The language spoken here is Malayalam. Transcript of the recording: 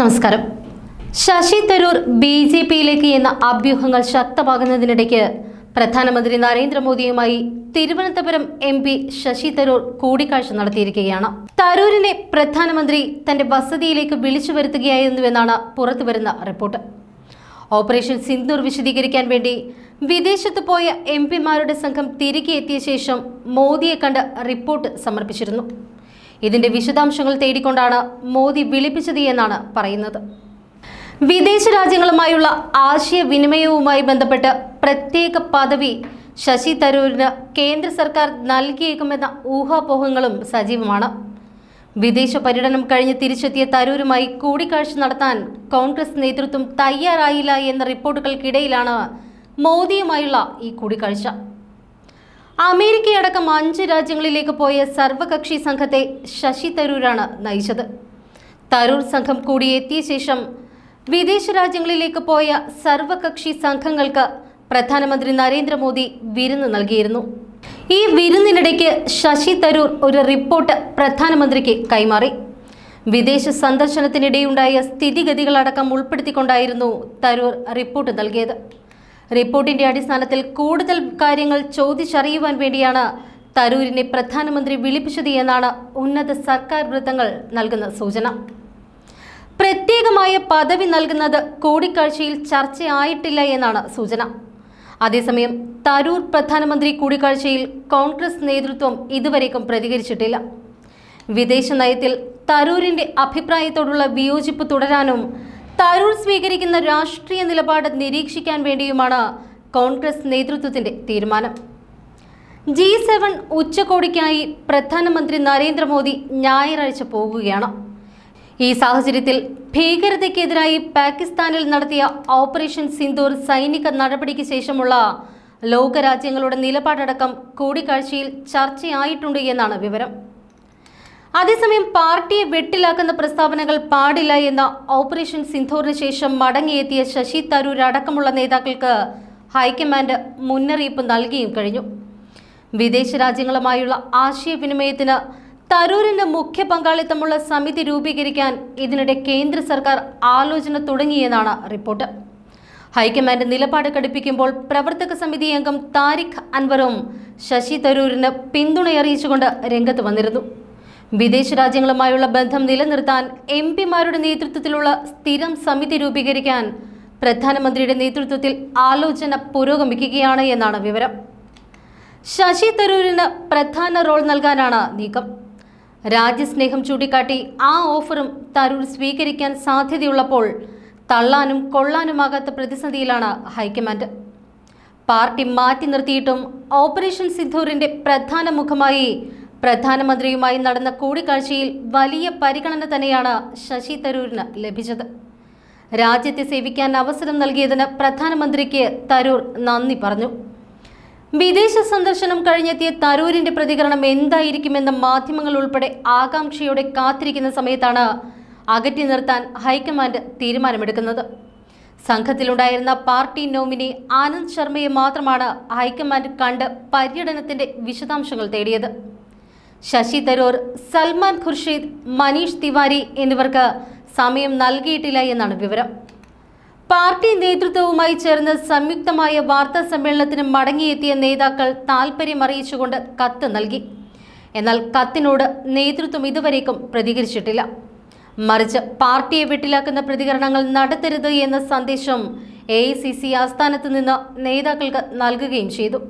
നമസ്കാരം. ശശി തരൂർ ബി ജെ പിയിലേക്ക് എന്ന അഭ്യൂഹങ്ങൾ ശക്തമാകുന്നതിനിടയ്ക്ക് പ്രധാനമന്ത്രി നരേന്ദ്രമോദിയുമായി തിരുവനന്തപുരം എം പി ശശി തരൂർ കൂടിക്കാഴ്ച നടത്തിയിരിക്കുകയാണ്. തരൂരിനെ പ്രധാനമന്ത്രി തന്റെ വസതിയിലേക്ക് വിളിച്ചു വരുത്തുകയായിരുന്നുവെന്നാണ് പുറത്തുവരുന്ന റിപ്പോർട്ട്. ഓപ്പറേഷൻ സിന്ദൂർ വിശദീകരിക്കാൻ വേണ്ടി വിദേശത്ത് പോയ എം പിമാരുടെ സംഘം തിരികെ എത്തിയ ശേഷം മോദിയെ കണ്ട് റിപ്പോർട്ട് സമർപ്പിച്ചിരുന്നു. ഇതിന്റെ വിശദാംശങ്ങൾ തേടിക്കൊണ്ടാണ് മോദി വിളിപ്പിച്ചത് എന്നാണ് പറയുന്നത്. വിദേശ രാജ്യങ്ങളുമായുള്ള ആശയവിനിമയവുമായി ബന്ധപ്പെട്ട് പ്രത്യേക പദവി ശശി തരൂരിന് കേന്ദ്ര സർക്കാർ നൽകിയേക്കുമെന്ന ഊഹാപോഹങ്ങളും സജീവമാണ്. വിദേശ പര്യടനം കഴിഞ്ഞ് തിരിച്ചെത്തിയ തരൂരുമായി കൂടിക്കാഴ്ച നടത്താൻ കോൺഗ്രസ് നേതൃത്വം തയ്യാറായില്ല എന്ന റിപ്പോർട്ടുകൾക്കിടയിലാണ് മോദിയുമായുള്ള ഈ കൂടിക്കാഴ്ച. അമേരിക്കയടക്കം അഞ്ച് രാജ്യങ്ങളിലേക്ക് പോയ സർവകക്ഷി സംഘത്തെ ശശി തരൂരാണ് നയിച്ചത്. തരൂർ സംഘം കൂടി എത്തിയ ശേഷം വിദേശ രാജ്യങ്ങളിലേക്ക് പോയ സർവകക്ഷി സംഘങ്ങൾക്ക് പ്രധാനമന്ത്രി നരേന്ദ്രമോദി വിരുന്ന് നൽകിയിരുന്നു. ഈ വിരുന്നിനിടയ്ക്ക് ശശി തരൂർ ഒരു റിപ്പോർട്ട് പ്രധാനമന്ത്രിക്ക് കൈമാറി. വിദേശ സന്ദർശനത്തിനിടെയുണ്ടായ സ്ഥിതിഗതികളടക്കം ഉൾപ്പെടുത്തിക്കൊണ്ടായിരുന്നു തരൂർ റിപ്പോർട്ട് നൽകിയത്. റിപ്പോർട്ടിന്റെ അടിസ്ഥാനത്തിൽ കൂടുതൽ കാര്യങ്ങൾ ചോദിച്ചറിയുവാൻ വേണ്ടിയാണ് തരൂരിനെ പ്രധാനമന്ത്രി വിളിപ്പിച്ചത് എന്നാണ് ഉന്നത സർക്കാർ വൃത്തങ്ങൾ നൽകുന്ന സൂചന. പ്രത്യേകമായ പദവി നൽകുന്നത് കൂടിക്കാഴ്ചയിൽ ചർച്ചയായിട്ടില്ല എന്നാണ് സൂചന. അതേസമയം തരൂർ പ്രധാനമന്ത്രി കൂടിക്കാഴ്ചയിൽ കോൺഗ്രസ് നേതൃത്വം ഇതുവരേക്കും പ്രതികരിച്ചിട്ടില്ല. വിദേശ നയത്തിൽ തരൂരിന്റെ അഭിപ്രായത്തോടുള്ള വിയോജിപ്പ് തുടരാനും തരൂർ സ്വീകരിക്കുന്ന രാഷ്ട്രീയ നിലപാട് നിരീക്ഷിക്കാൻ വേണ്ടിയുമാണ് കോൺഗ്രസ് നേതൃത്വത്തിന്റെ തീരുമാനം. ജി സെവൻ ഉച്ചകോടിക്കായി പ്രധാനമന്ത്രി നരേന്ദ്രമോദി ഞായറാഴ്ച പോകുകയാണ് ഈ സാഹചര്യത്തിൽ ഭീകരതയ്ക്കെതിരായി പാകിസ്ഥാനിൽ നടത്തിയ ഓപ്പറേഷൻ സിന്ദൂർ സൈനിക നടപടിക്ക് ശേഷമുള്ള ലോകരാജ്യങ്ങളുടെ നിലപാടടക്കം കൂടിക്കാഴ്ചയിൽ ചർച്ചയായിട്ടുണ്ട് എന്നാണ് വിവരം. അതേസമയം പാർട്ടിയെ വെട്ടിലാക്കുന്ന പ്രസ്താവനകൾ പാടില്ല എന്ന ഓപ്പറേഷൻ സിന്ധൂറിന് ശേഷം മടങ്ങിയെത്തിയ ശശി തരൂർ അടക്കമുള്ള നേതാക്കൾക്ക് ഹൈക്കമാൻഡ് മുന്നറിയിപ്പ് നൽകിയും കഴിഞ്ഞു. വിദേശ രാജ്യങ്ങളുമായുള്ള ആശയവിനിമയത്തിന് തരൂരിന്റെ മുഖ്യ പങ്കാളിത്തമുള്ള സമിതി രൂപീകരിക്കാൻ ഇതിനിടെ കേന്ദ്ര സർക്കാർ ആലോചന തുടങ്ങിയെന്നാണ് റിപ്പോർട്ട്. ഹൈക്കമാൻഡ് നിലപാട് ഘടിപ്പിക്കുമ്പോൾ പ്രവർത്തക സമിതി അംഗം താരിഖ് അൻവറും ശശി തരൂരിന് പിന്തുണയറിയിച്ചുകൊണ്ട് രംഗത്ത് വന്നിരുന്നു. വിദേശ രാജ്യങ്ങളുമായുള്ള ബന്ധം നിലനിർത്താൻ എം പിമാരുടെ നേതൃത്വത്തിലുള്ള സ്ഥിരം സമിതി രൂപീകരിക്കാൻ പ്രധാനമന്ത്രിയുടെ നേതൃത്വത്തിൽ ആലോചന പുരോഗമിക്കുകയാണ് എന്നാണ് വിവരം. ശശി തരൂരിന് പ്രധാന റോൾ നൽകാനാണ് നീക്കം. രാജ്യസ്നേഹം ചൂണ്ടിക്കാട്ടി ആ ഓഫറും തരൂർ സ്വീകരിക്കാൻ സാധ്യതയുള്ളപ്പോൾ തള്ളാനും കൊള്ളാനുമാകാത്ത പ്രതിസന്ധിയിലാണ് ഹൈക്കമാൻഡ്. പാർട്ടി മാറ്റി നിർത്തിയിട്ടും ഓപ്പറേഷൻ സിദ്ധൂറിന്റെ പ്രധാന മുഖമായി പ്രധാനമന്ത്രിയുമായി നടന്ന കൂടിക്കാഴ്ചയിൽ വലിയ പരിഗണന തന്നെയാണ് ശശി തരൂരിന് ലഭിച്ചത്. രാജ്യത്തെ സേവിക്കാൻ അവസരം നൽകിയതിന് പ്രധാനമന്ത്രിക്ക് തരൂർ നന്ദി പറഞ്ഞു. വിദേശ സന്ദർശനം കഴിഞ്ഞെത്തിയ തരൂരിന്റെ പ്രതികരണം എന്തായിരിക്കുമെന്ന് മാധ്യമങ്ങൾ ഉൾപ്പെടെ ആകാംക്ഷയോടെ കാത്തിരിക്കുന്ന സമയത്താണ് അകറ്റി നിർത്താൻ ഹൈക്കമാൻഡ് തീരുമാനമെടുക്കുന്നത്. സംഘത്തിലുണ്ടായിരുന്ന പാർട്ടി നോമിനി ആനന്ദ് ശർമ്മയെ മാത്രമാണ് ഹൈക്കമാൻഡ് കണ്ട് പര്യടനത്തിന്റെ വിശദാംശങ്ങൾ തേടിയത്. ശശി തരൂർ സൽമാൻ ഖുർഷീദ് മനീഷ് തിവാരി എന്നിവർക്ക് സമയം നൽകിയിട്ടില്ല എന്നാണ് വിവരം. പാർട്ടി നേതൃത്വവുമായി ചേർന്ന് സംയുക്തമായ വാർത്താ സമ്മേളനത്തിന് മടങ്ങിയെത്തിയ നേതാക്കൾ താൽപ്പര്യം അറിയിച്ചുകൊണ്ട് കത്ത് നൽകി. എന്നാൽ കത്തിനോട് നേതൃത്വം ഇതുവരേക്കും പ്രതികരിച്ചിട്ടില്ല. മറിച്ച് പാർട്ടിയെ വെട്ടിലാക്കുന്ന പ്രതികരണങ്ങൾ നടത്തരുത് എന്ന സന്ദേശം എ ആസ്ഥാനത്ത് നിന്ന് നേതാക്കൾക്ക് നൽകുകയും ചെയ്തു.